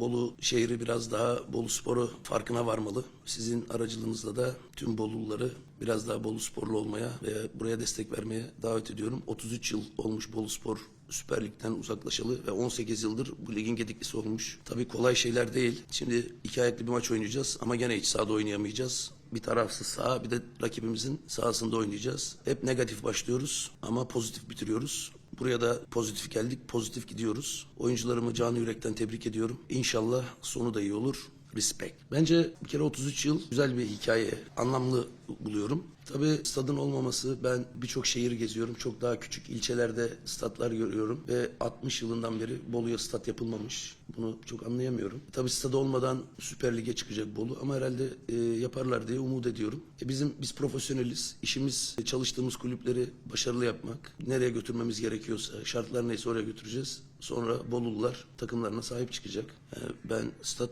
Bolu şehri biraz daha Bolu Spor'u farkına varmalı. Sizin aracılığınızla da tüm Boluluları biraz daha Bolu Sporlu olmaya ve buraya destek vermeye davet ediyorum. 33 yıl olmuş Bolu Spor Süper Lig'den uzaklaşalı ve 18 yıldır bu ligin gediklisi olmuş. Tabii kolay şeyler değil. Şimdi iki ayaklı bir maç oynayacağız ama gene iç sahada oynayamayacağız. Bir tarafsız saha bir de rakibimizin sahasında oynayacağız. Hep negatif başlıyoruz ama pozitif bitiriyoruz. Buraya da pozitif geldik, pozitif gidiyoruz. Oyuncularımı canı yürekten tebrik ediyorum. İnşallah sonu da iyi olur. Respect. Bence bir kere 33 yıl güzel bir hikaye. Anlamlı buluyorum. Tabii stadın olmaması ben birçok şehir geziyorum. Çok daha küçük ilçelerde statlar görüyorum ve 60 yılından beri Bolu'ya stat yapılmamış. Bunu çok anlayamıyorum. Tabii stadı olmadan Süper Lig'e çıkacak Bolu ama herhalde e, yaparlar diye umut ediyorum. E, bizim biz profesyoneliz. İşimiz e, çalıştığımız kulüpleri başarılı yapmak. Nereye götürmemiz gerekiyorsa, şartlar neyse oraya götüreceğiz. Sonra Bolulular takımlarına sahip çıkacak. E, ben stat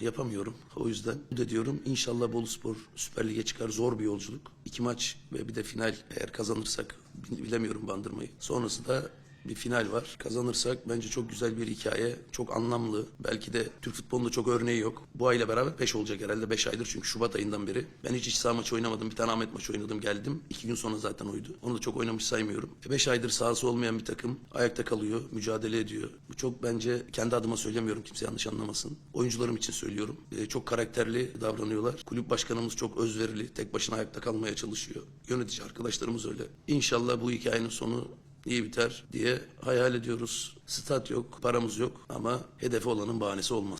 yapamıyorum. O yüzden de diyorum inşallah Bolu Spor Süper Lig'e çıkar. Zor bir yolculuk. İki maç ve bir de final eğer kazanırsak bilemiyorum bandırmayı. Sonrası da bir final var. Kazanırsak bence çok güzel bir hikaye. Çok anlamlı. Belki de Türk futbolunda çok örneği yok. Bu ayla beraber 5 olacak herhalde. 5 aydır çünkü Şubat ayından beri. Ben hiç iç saha maçı oynamadım. Bir tane Ahmet maçı oynadım geldim. 2 gün sonra zaten oydu. Onu da çok oynamış saymıyorum. 5 aydır sahası olmayan bir takım. Ayakta kalıyor. Mücadele ediyor. Bu çok bence kendi adıma söylemiyorum. Kimse yanlış anlamasın. Oyuncularım için söylüyorum. Ee, çok karakterli davranıyorlar. Kulüp başkanımız çok özverili. Tek başına ayakta kalmaya çalışıyor. Yönetici arkadaşlarımız öyle. İnşallah bu hikayenin sonu iyi biter diye hayal ediyoruz. Stat yok, paramız yok ama hedefi olanın bahanesi olmaz.